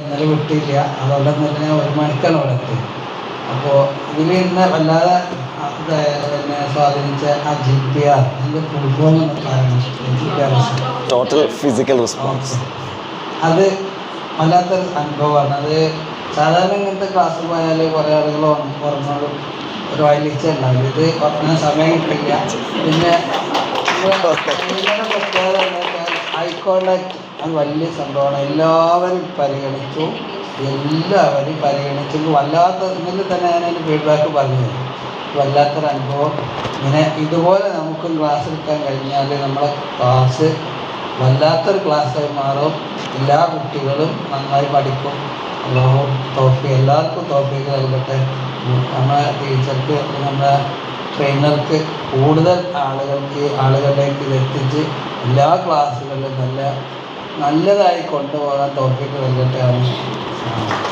ഇന്നലെ വിട്ടില്ല. അതുകൊണ്ട് തന്നെ ഒരു മണിക്കാണ് അവിടെ എത്തി അപ്പോൾ ഇതിൽ ഇന്ന് വല്ലാതെ പിന്നെ സ്വാധീനിച്ച ആ ജി പി ആർ അതിന്റെ ടോട്ടൽ ഫിസിക്കൽ റെസ്പോൺസ് അത് വല്ലാത്തൊരു അനുഭവമാണ്. അത് സാധാരണ ഇങ്ങനത്തെ ക്ലാസ് പോയാൽ കുറേ ആളുകൾ ഉറങ്ങോളും ഒരു വയലിച്ച ഉണ്ടാവില്ല ഇത് ഉറങ്ങാൻ സമയം കിട്ടില്ല. പിന്നെ പ്രത്യേകത ഐ കോണ്ടാക്ട് അത് വലിയ സംഭവമാണ്. എല്ലാവരും പരിഗണിച്ചു. എല്ലാവരും പരിഗണിച്ചു. വല്ലാത്ത ഇന്നലെ തന്നെ ഞാൻ അതിന്റെ ഫീഡ്ബാക്ക് പറഞ്ഞു. വല്ലാത്തൊരു അനുഭവം. ഇങ്ങനെ ഇതുപോലെ നമുക്കും ക്ലാസ് എടുക്കാൻ കഴിഞ്ഞാൽ നമ്മളെ ക്ലാസ് വല്ലാത്തൊരു ക്ലാസ്സായി മാറും. എല്ലാ കുട്ടികളും നന്നായി പഠിക്കും. അല്ലാഹു തോഫി എല്ലാവർക്കും തോഫിക്ക് നൽകട്ടെ. നമ്മളെ ടീച്ചർക്ക് നമ്മുടെ ട്രെയിനർക്ക് കൂടുതൽ ആളുകൾക്ക് ആളുകളിലേക്ക് ഇത് എത്തിച്ച് എല്ലാ ക്ലാസ്സുകളിലും നല്ല നല്ലതായി കൊണ്ടുപോകാൻ തോഫിക്ക് നൽകട്ടെ